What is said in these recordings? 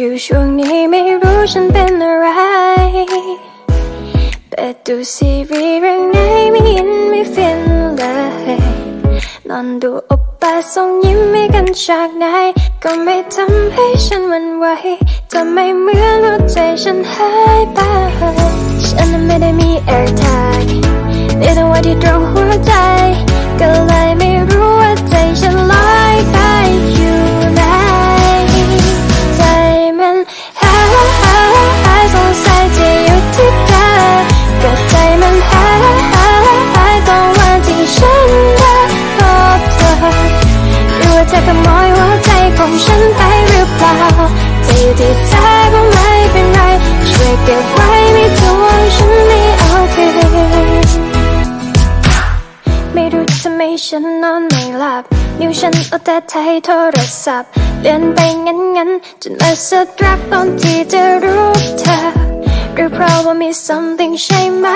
ยู่ช่วงนี้ไม่รู้ฉันเป็นอะไรเปิดดูซีรีส์เรื่องไหนไม่ยินไม่ฟินเลย นอนดูอปป้าส่งยิ้มให้กันจากไหน ก็ไม่ทำให้ฉันหวันไหวจะไม่เหมือนหัวใจฉันหายไป ฉันไม่ได้มีแอร์ท ag มีแต่ว่าที่ตรงหัว อยู่ที่เธอก็ไม่เป็นไรช่วยเก็บไว้ไม่ทวงฉันไม่เอาคืนไม่รู้ทำไมฉันนอนไม่หลับนิ้วฉันเอาแต่ไทยโทรศัพท์เลื่อนไปงั้นงั้นจนมาสะดรักตอนที่จะรู้เธอหรือเพราะว่ามี something ใช่ไหม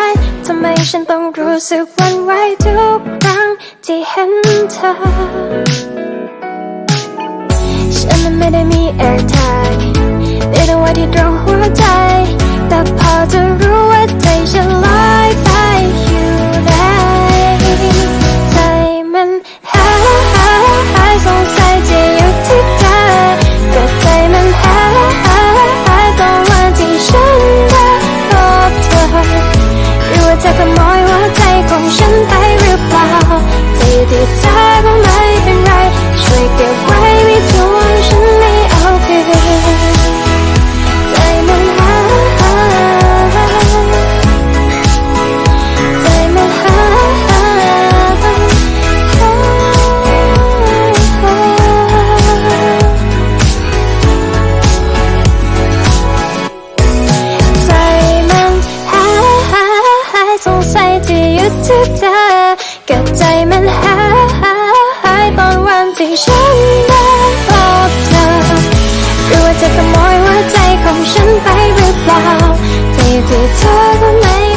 ทำไมฉันต้องรู้สึกหวันไหวทุกครั้งที่เห็นเธอฉันไม่ได้มี air tag มีแต่ว่าที่ตรงหัวใจ แต่พอจะรู้ว่าใจฉันลอยไปอยู่ไหนใจมันหายหายหายสงสัยจะอยู่ที่เธอก็ใจมันหายหายหายตอนวันที่ฉันได้พบเธอหรือว่าเธอขโมยหัวใจของฉันไปหรือเปล่าจะอยู่ที่เธอก็ม่เเธอเธอกิบใจมันหายตอนวันที่ฉันได้พบเธอกลัวจะขโมยหัวใจของฉันไปหรือเปล่าที่ที่เธอก็ไม่